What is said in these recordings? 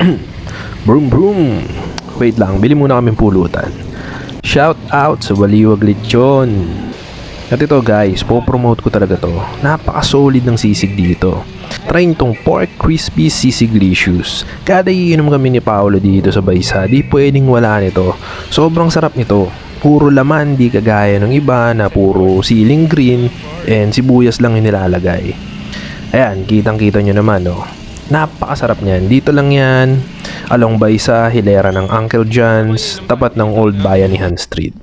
Broom broom. Wait lang, bili muna kaming pulutan. Shout out sa Baliwag Lechon. At ito guys, po-promote ko talaga to. Napaka-solid ng sisig dito. Try tong pork crispy sisig licious. Kada iinom kami ni Paolo dito sa Baysa, di pwedeng wala nito. Sobrang sarap nito. Puro laman, di kagaya ng iba na puro siling green and sibuyas lang yung nilalagay. Ayan, kitang-kita nyo naman, oh. Napakasarap niyan. Dito lang yan, along Baysa, hilera ng Uncle John's, tapat ng Old Bayanihan Street.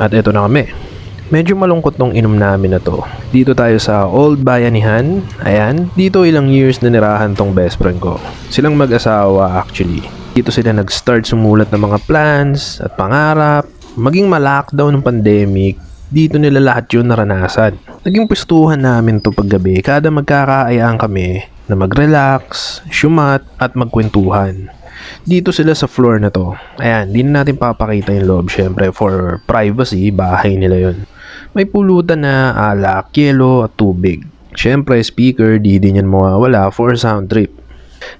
At ito na kami. Medyo malungkot tong inom namin na to. Dito tayo sa Old Bayanihan. Ayan, dito ilang years na nirahan tong best friend ko. Silang mag-asawa actually. Dito sila nag-start sumulat ng mga plans at pangarap. Maging ma-lockdown ng pandemic, dito nila lahat yun naranasan. Naging pwestuhan namin to paggabi kada magkakaayaan kami na mag-relax, syumat at magkwentuhan. Dito sila sa floor na to. Ayan, di na natin papakita yung loob syempre for privacy, bahay nila yon. May pulutan na alak, yelo at tubig. Syempre, speaker, di din yan mawawala for sound trip.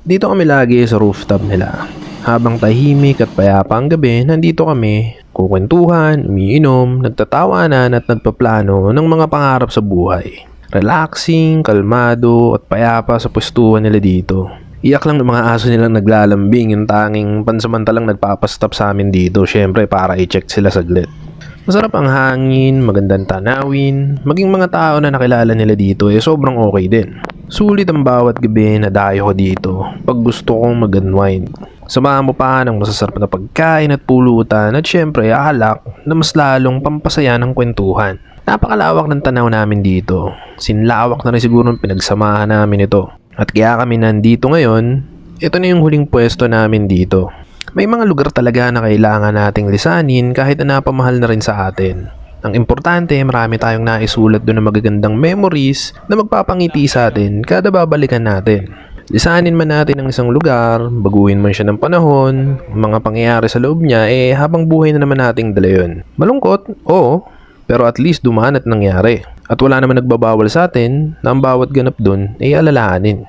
Dito kami lagi sa rooftop nila. Habang tahimik at payapa ang gabi, nandito kami, kukwentuhan, umiinom, nagtatawanan at nagpaplano ng mga pangarap sa buhay. Relaxing, kalmado at payapa sa pwestuhan nila dito. Iyak lang ng mga aso nilang naglalambing yung tanging pansamantalang nagpapastop sa amin dito syempre para i-check sila saglit. Masarap ang hangin, magandang tanawin, maging mga tao na nakilala nila dito eh sobrang okay din. Sulit ang bawat gabi na dayo ko dito pag gusto kong mag-unwind. Samahan mo pa ng masasarap na pagkain at pulutan at syempre alak na mas lalong pampasaya ng kwentuhan. Napakalawak ng tanaw namin dito. Sinlawak na rin siguro ng pinagsamahan namin ito. At kaya kami nandito ngayon, ito na yung huling pwesto namin dito. May mga lugar talaga na kailangan nating lisanin kahit na napamahal na rin sa atin. Ang importante, marami tayong naisulat doon ng magagandang memories na magpapangiti sa atin kada babalikan natin. Lisanin man natin ang isang lugar, baguhin man siya ng panahon, mga pangyayari sa loob niya, eh habang buhay na naman nating dala yun. Malungkot? Oo. Pero at least dumaan at nangyari. At wala naman nagbabawal sa atin na ang bawat ganap doon ay alalahanin.